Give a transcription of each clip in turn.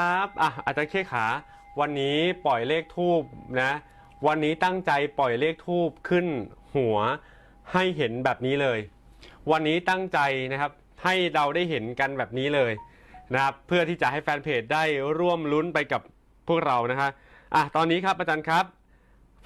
ครับอะอาจารย์เคขา วันนี้ปล่อยเลขทูบนะ วันนี้ตั้งใจปล่อยเลขทูบขึ้นหัวให้เห็นแบบนี้เลย วันนี้ตั้งใจนะครับ ให้เราได้เห็นกันแบบนี้เลยนะครับ เพื่อที่จะให้แฟนเพจได้ร่วมลุ้นไปกับพวกเรานะฮะอะตอนนี้ครับอาจารย์ครับ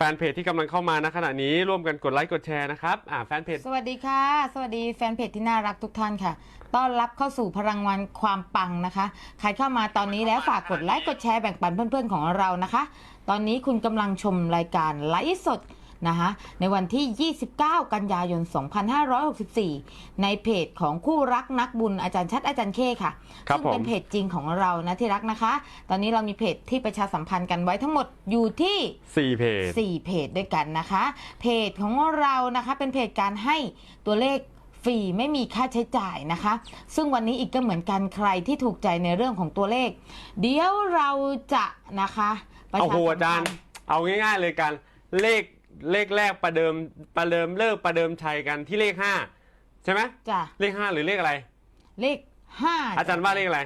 แฟนเพจที่กำลังเข้ามานะขณะนี้ร่วมกันกดไลค์กดแชร์นะครับอะแฟนเพจ สวัสดีค่ะ สวัสดีแฟนเพจที่น่ารักทุกท่านค่ะ ต้อนรับเข้าสู่พลังวันความปังนะคะ ใครเข้ามาตอนนี้แล้วฝากกดไลค์กดแชร์แบ่งปันเพื่อนๆของเรานะคะ ตอนนี้คุณกำลังชมรายการไลฟ์สด นะคะในวันที่ 29 กันยายน 2564 ในเพจของคู่รักนักบุญอาจารย์ชัดอาจารย์เคค่ะครับซึ่งเป็นผมเพจจริงของเรานะที่รักนะคะ ตอนนี้เรามีเพจที่ประชาสัมพันธ์กันไว้ทั้งหมดอยู่ที่สี่เพจ 4 เพจด้วยกันนะคะ เพจของเรานะคะเป็นเพจการให้ตัวเลขฟรีไม่มีค่าใช้จ่ายนะคะ ซึ่งวันนี้อีกก็เหมือนกันใครที่ถูกใจในเรื่องของตัวเลข เดี๋ยวเราจะนะคะประเอาชาโหสัมอาจาพัรนย์ธ์เอาง่ายๆเลยกันเลข เลขแรกประเดิมประเดิมเลิกประเดิมชัยกันที่เลขห้าใช่ไหมจ้ะเลขห้าหรือเลขอะไร เลขห้าอาจารย์ว่าเลขอะไร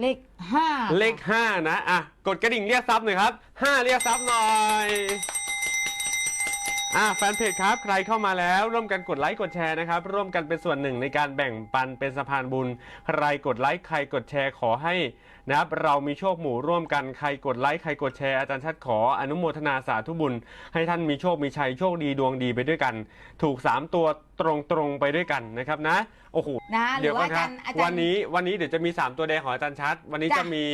เลขห้าเลขห้านะอะกดกระดิ่งเรียกซับหน่อยครับห้าเรียกซับหน่อย อะแฟนเพจครับ ใครเข้ามาแล้ว ร่วมกันกดไลค์กดแชร์นะครับ ร่วมกันเป็นส่วนหนึ่งในการแบ่งปันเป็นสะพานบุญ ใครกดไลค์ใครกดแชร์ขอให้นะครับเรามีโชคหมู่ร่วมกันใครกดไลค์ใครกดแชร์อาจารย์ชัดขออนุโมทนาสาธุบุญ ให้ท่านมีโชคมีชัยโชคดีดวงดีไปด้วยกัน ถูก 3 ตัวตรงๆไปด้วยกันนะครับนะโอ้โหนะหรืเดี๋ยอวว่าก่อนอาคจารับรย์อาจารย์ วันนี้วันนี้เดี๋ยวจะมี 3 ตัวแดงของอาจารย์ชัด วันนี้จ้ะจะมี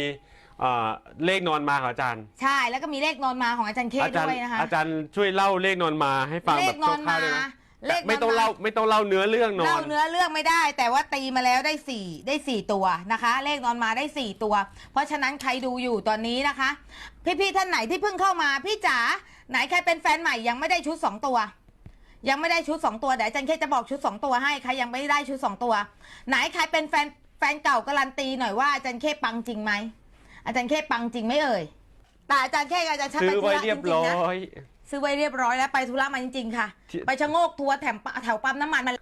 เอ่อเลขนอนมาของอาจารย์ ใช่แล้วก็มีเลขนอนมาของอาจารย์เคอาจารด้ย์วยนะคะอาจารย์ช่วยเล่าเลขนอนมาให้ฟังเลแบขบนอนคร่ามาวๆได้ไหมเลขนไม่อนต้องมาเล่าไม่ต้องเล่าเนื้อเรื่องนอเล่าน เนื้อเรื่องไม่ได้ แต่ว่าตีมาแล้วได้สี่ได้สี่ตัวนะคะ เลขนอนมาได้สี่ตัว เพราะฉะนั้นใครดูอยู่ตอนนี้นะคะ พี่ๆท่านไหนที่เพิ่งเข้ามาพี่จ๋าไหนใครเป็นแฟนใหม่ยังไม่ได้ชุดสองตัว ยังไม่ได้ชุดสองตัวเดี๋ยวอาจารย์เคจะบอกชุดสองตัวให้ใครยังไม่ได้ชุดสองตัว ไหนใครเป็นแฟนแฟนเก่าการันตีหน่อยว่าอาจารย์เคปังจริงไหม อาจารย์เคปังจริงไหมเอ่ยแต่อาจารย์เคกับอาจารย์ชัดซื้ไปอธุไว้ระจเรียบริงร้ๆนะอยซื้อไว้เรียบร้อยแล้วไปธุระมาจริงๆค่ะที่ไปชะโงกทัวร์แถวแถวปั๊มน้ำมันมา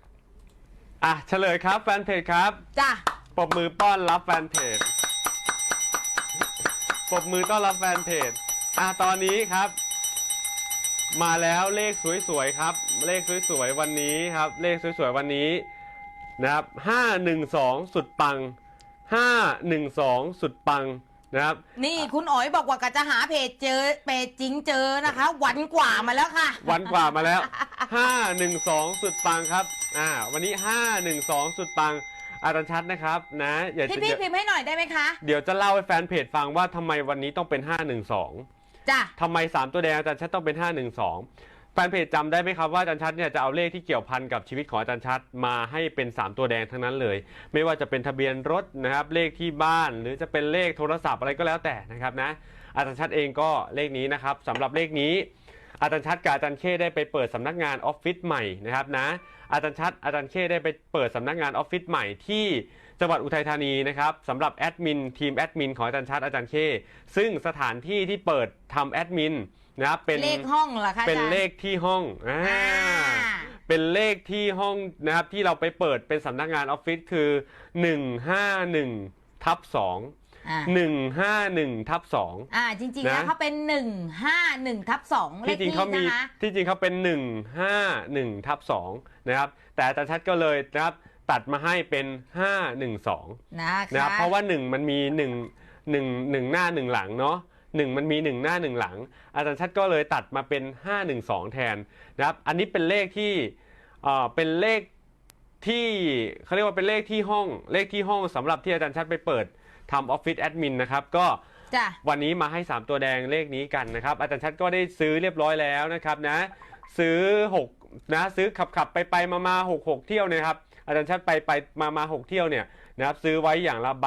อะเฉลยครับแฟนเพจครับจ้ะปรบมือต้อนรับแฟนเพจปรบมือต้อนรับแฟนเพจอะตอนนี้ครับ มาแล้วเลขสวยๆครับ เลขสวยๆวันนี้ครับ เลขสวยๆวันนี้นะครับห้าหนึ่งสองสุดปังห้าหนึ่งสองสุดปัง นะครับนี่คุณอ๋อยบอกว่ากะจะหาเพจเจอเพจจริงเจอนะคะ วันกว่ามาแล้วค่ะ วันกว่ามาแล้ว 512 สุดปังครับอ่าวันนี้ 512 สุดปังอาจารย์ชัดนะครับนะอย่าพี่จะพี่เดี๋ยวพิมพ์ให้หน่อยได้ไหมคะเดี๋ยวจะเล่าให้แฟนเพจฟังว่าทำไมวันนี้ต้องเป็น 512จ้ะทำไม 3 ตัวแดงอาจารย์ชัดต้องเป็น 512 แฟนเพจจำได้ไหมครับว่าอาจารย์ชัดเนี่ยจะเอาเลขที่เกี่ยวพันกับชีวิตของอาจารย์ชัดมาให้เป็น 3 ตัวแดงทั้งนั้นเลย ไม่ว่าจะเป็นทะเบียนรถนะครับเลขที่บ้านหรือจะเป็นเลขโทรศัพท์อะไรก็แล้วแต่นะครับนะอาจารย์ชัดเองก็เลขนี้นะครับสำหรับเลขนี้ อาจารย์ชัดกับอาจารย์เคได้ไปเปิดสำนักงานออฟฟิศใหม่นะครับนะอาจารย์ชัดอาจารย์เคได้ไปเปิดสำนักงานออฟฟิศใหม่ที่จังหวัดอุทัยธานีนะครับสำหรับแอดมินทีมแอดมินของอาจารย์ชัดอาจารย์เคซึ่งสถานที่ที่เปิดทำแอดมิน นะครับเป็นเลขห้องเหรอคะเป็นอาจารย์ เลขที่ห้องอ่าอ่า เป็นเลขที่ห้องนะครับที่เราไปเปิดเป็นสำนักงานออฟฟิศคือ 151ทับ2 อ่า151ทับ2 อ่าจริงๆนะ แล้วเขาเป็นหนึ่งห้าหนึ่งทับสองเลที่ขจริงนี้เขามีนะคะ ที่จริงเขาเป็น 1 5 1ทับ2นะครับแต่อาจารย์ชัดก็เลยนะครับตัดมาให้เป็น 512นะคะนะครับเพราะว่า 1 มันมี 1 1 1 หน้า 1 หลังเนาะ 1 มันมี 1 หน้า 1 หลัง อาจารย์ชัดก็เลยตัดมาเป็น 512 แทนนะครับ อันนี้เป็นเลขที่เอ่อเป็นเลขที่เขาเรียกว่าเป็นเลขที่ห้องเลขที่ห้องสำหรับที่อาจารย์ชัดไปเปิดทำออฟฟิศแอดมินนะครับก็จ้ะวันนี้มาให้ 3 ตัวแดงเลขนี้กันนะครับ อาจารย์ชัดก็ได้ซื้อเรียบร้อยแล้วนะครับนะ ซื้อ 6 นะ ซื้อขับขับไปไปมามา6 6เที่ยวเนี่ยครับ อาจารย์ชัดไปไปมามา6เที่ยวเนี่ย นะครับซื้อไว้อย่างละใบ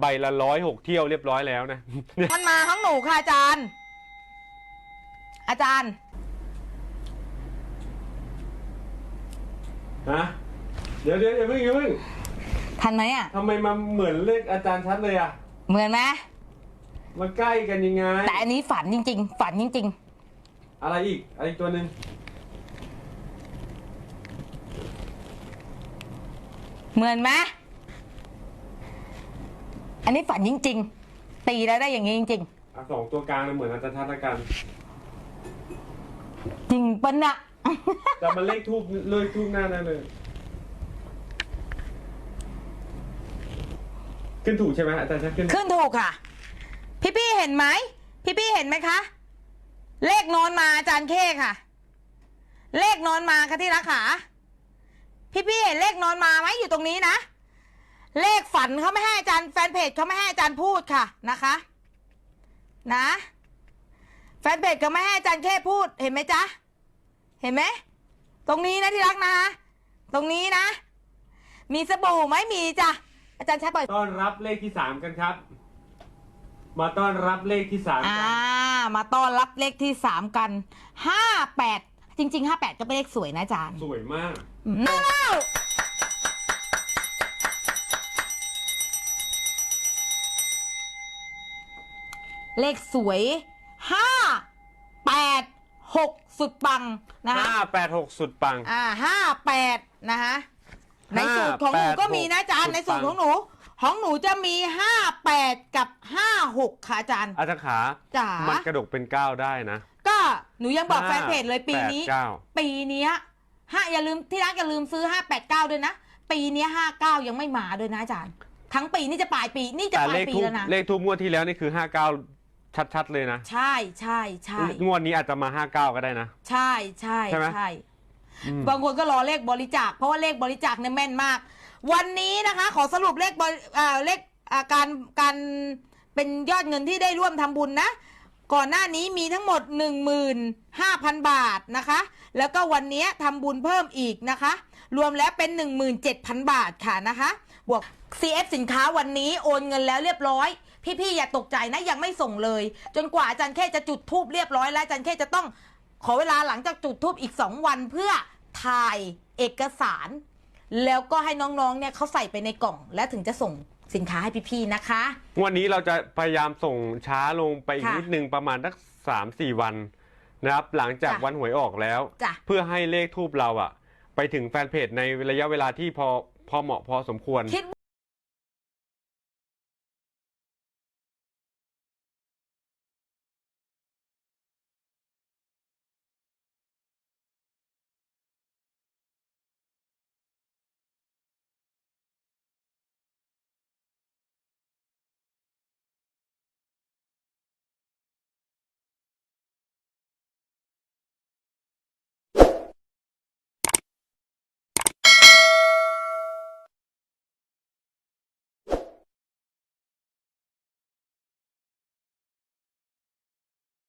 ใบละร้อยหกเที่ยวเรียบร้อยแล้วนะ มันมาข้างหนูค่ะอาจารย์ อาจารย์ ฮะ เดี๋ยวเดี๋ยวอย่าเพิ่งอย่าเพิ่งทันไหมอะ ทำไมมาเหมือนเลขอาจารย์ชัดเลยอะ เหมือนไหมมาใกล้กันยังไง แต่อันนี้ฝันจริง ๆ ฝันจริง อะไรอีก อะไรอีกตัวหนึ่งๆ เหมือนไหม อันนี้ฝันจริง ๆ ตีแล้วได้อย่างนี้จริง อะสองตัวกลางเนี่ยเหมือนอาจารย์ชัดละกัน ๆ จริงปะเนี่ยแต่มันเลขทูบเลขทูบหน้านั่นเลย ขึ้นถูกใช่ไหมอาจารย์ชัดขึ้นขึ้นถูกค่ะ พี่พี่ๆเห็นไหม พี่พี่ๆเห็นไหมคะ เลขนอนมาอาจารย์เคค่ะ เลขนอนมาค่ะที่รักขาพี่พี่ๆเห็นเลขนอนมาไหมอยู่ตรงนี้นะ เลขฝันเขาไม่ให้อาจารย์แฟนเพจเขาไม่ให้อาจารย์พูดค่ะนะคะ นะ แฟนเพจเขาไม่ให้อาจารย์แค่พูดเห็นไหมจ๊ะเห็นไหมตรงนี้นะที่รักนะ ตรงนี้นะ มีสบู่ไหมมีจ้ะอาจารย์ชัดปล่อยต้อนรับเลขที่สามกันครับ มาต้อนรับเลขที่สามอ่า กันมาต้อนรับเลขที่สามกันห้าแปดจริงๆห้าแปดก็เป็นเลขสวยนะอาจารย์สวยมากน้า เลขสวยห้าแปดหกสุดปังนะคะห้าแปดหกสุดปัง อ่าห้าแปดนะคะในสูตรของหนู5ก็มีนะอาจารย์สุดปังในสูตรของหนู ของหนูจะมีห้าแปดกับห้าหกค่ะอาจารย์อาจารย์ขาจ๋ามันกระดกเป็นเก้าได้นะ ก็หนูยังบอกแฟนเพจเลยปีแปดนี้เก้าปีเนี้ยห้าอย่าลืมที่รักอย่าลืมซื้อห้าแปดเก้าด้วยนะ ปีเนี้ห้าเก้ายังไม่มาด้วยนะอาจารย์ ทั้งปีนี่จะปลายปีนี่จะแต่ปลาเลยขปีทูบแล้วนะ เลขทูบงวดที่แล้วนี่คือห้าเก้า ชัดๆเลยนะ ใช่ใช่ใช่งวดนี้อาจจะมาห้าเก้าก็ได้นะ ใช่ใช่ใช่ไหมใช่อืมบางคนก็รอเลขบริจาค เพราะว่าเลขบริจาคเนี่ยแม่นมาก วันนี้นะคะ ขอสรุปเลขบริอ่าเลขอ่าการการเป็นยอดเงินที่ได้ร่วมทำบุญนะ ก่อนหน้านี้มีทั้งหมด 15,000 บาทนะคะ แล้วก็วันนี้ทำบุญเพิ่มอีกนะคะ รวมแล้วเป็น 17,000 บาทค่ะนะคะ บวก CF สินค้าวันนี้โอนเงินแล้วเรียบร้อย พี่ๆอย่าตกใจนะยังไม่ส่งเลย จนกว่าอาจารย์แค่จะจุดทูบเรียบร้อยแล้วอาจารย์แค่จะต้องขอเวลาหลังจากจุดทูบอีก 2 วันเพื่อถ่ายเอกสาร แล้วก็ให้น้องๆเนี่ยเขาใส่ไปในกล่อง แล้วถึงจะส่งสินค้าให้พี่ๆนะคะ วันนี้เราจะพยายามส่งช้าลงไปอีกค่ะนิดนึงประมาณสักสามสี่วันนะครับหลังจากจ้ะวันหวยออกแล้ว จ้ะ เพื่อให้เลขทูบเราอะไปถึงแฟนเพจในระยะเวลาที่พอพอเหมาะพอสมควร คิด